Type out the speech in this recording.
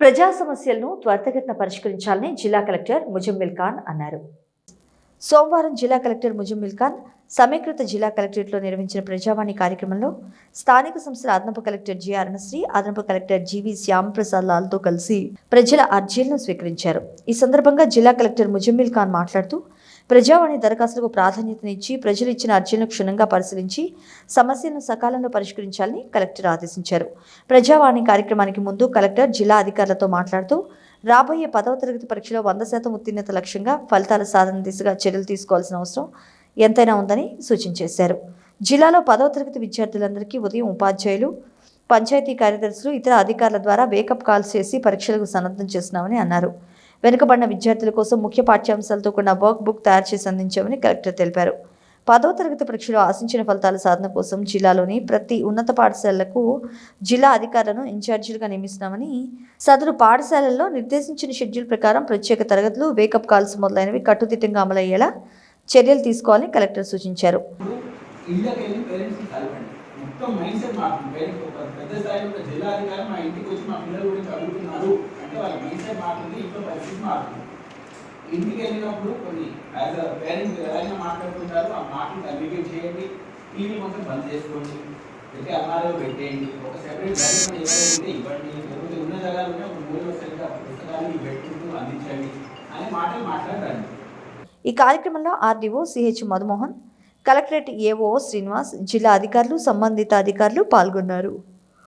ప్రజా సమస్యలను త్వరితగతిన పరిష్కరించాలని జిల్లా కలెక్టర్ ముజమ్మిల్ ఖాన్ అన్నారు. సోమవారం జిల్లా కలెక్టర్ ముజమ్మిల్ ఖాన్ సమీకృత జిల్లా కలెక్టరేట్లో నిర్వహించిన ప్రజావాణి కార్యక్రమంలో స్థానిక సంస్థల అదనపు కలెక్టర్ జి అరుణశ్రీ అదనపు కలెక్టర్ జీవి శ్యాంప్రసాద్ లాల్తో కలిసి ప్రజల అర్జీలను స్వీకరించారు. ఈ సందర్భంగా జిల్లా కలెక్టర్ ముజమ్మిల్ ఖాన్ మాట్లాడుతూ ప్రజావాణి దరఖాస్తులకు ప్రాధాన్యతనిచ్చి ప్రజలు ఇచ్చిన అర్జీలను క్షుణ్ణంగా పరిశీలించి సమస్యలను సకాలంలో పరిష్కరించాలని కలెక్టర్ ఆదేశించారు. ప్రజావాణి కార్యక్రమానికి ముందు కలెక్టర్ జిల్లా అధికారులతో మాట్లాడుతూ రాబోయే పదవ తరగతి పరీక్షలో వంద శాతం ఉత్తీర్ణత లక్ష్యంగా ఫలితాల సాధన దిశగా చర్యలు తీసుకోవాల్సిన అవసరం ఎంతైనా ఉందని సూచించేశారు. జిల్లాలో పదవ తరగతి విద్యార్థులందరికీ ఉదయం ఉపాధ్యాయులు పంచాయతీ కార్యదర్శులు ఇతర అధికారుల ద్వారా వేకప్ కాల్స్ చేసి పరీక్షలకు సన్నద్ధం చేస్తున్నామని అన్నారు. వెనుకబడిన విద్యార్థుల కోసం ముఖ్య పాఠ్యాంశాలతో కూడిన వర్క్ బుక్ తయారు చేసి అందించామని కలెక్టర్ తెలిపారు. పదవ తరగతి పరీక్షలో ఆశించిన ఫలితాల సాధన కోసం జిల్లాలోని ప్రతి ఉన్నత పాఠశాలలకు జిల్లా అధికారులను ఇన్ఛార్జీలుగా నియమిస్తున్నామని సదరు పాఠశాలల్లో నిర్దేశించిన షెడ్యూల్ ప్రకారం ప్రత్యేక తరగతులు వేకప్ కాల్స్ మొదలైనవి కట్టుదిట్టంగా అమలయ్యేలా చర్యలు తీసుకోవాలని కలెక్టర్ సూచించారు. ఇళ్ళకి వెళ్ళి పేరెంట్స్ని కలవండి మొత్తం మైండ్ సెట్ మారుతుంది. పేరెంట్స్ ఒక పెద్ద స్థాయిలో ఒక జిల్లా అధికారి మా ఇంటికి వచ్చి మా పిల్లల గురించి అడుగుతున్నారు అంటే వాళ్ళ మైండ్ సెట్ మారుతుంది ఇంట్లో పరిస్థితి మారుతుంది. ఇంటికి వెళ్ళినప్పుడు కొన్ని యాజ్ అ పేరెంట్స్ ఎవరైనా మాట్లాడుతుంటారో ఆ మాటలు కమ్యూనికేట్ చేయండి టీవీ మొత్తం బంద్ చేసుకోండి అయితే అల్మారాలో పెట్టేయండి. ఒక సెపరేట్ గది ఎవరైతే ఇవ్వండి. లేకపోతే ఉన్న జాగాలోనే ఒక మూడు సరిగ్గా పుస్తకాలు పెట్టుకుంటూ అందించండి. అనే మాటలు మాట్లాడండి. ఈ కార్యక్రమంలో RDO CH Madhumohan collectorate AO Srinivas జిల్లా అధికారులు సంబంధిత అధికారులు పాల్గొన్నారు.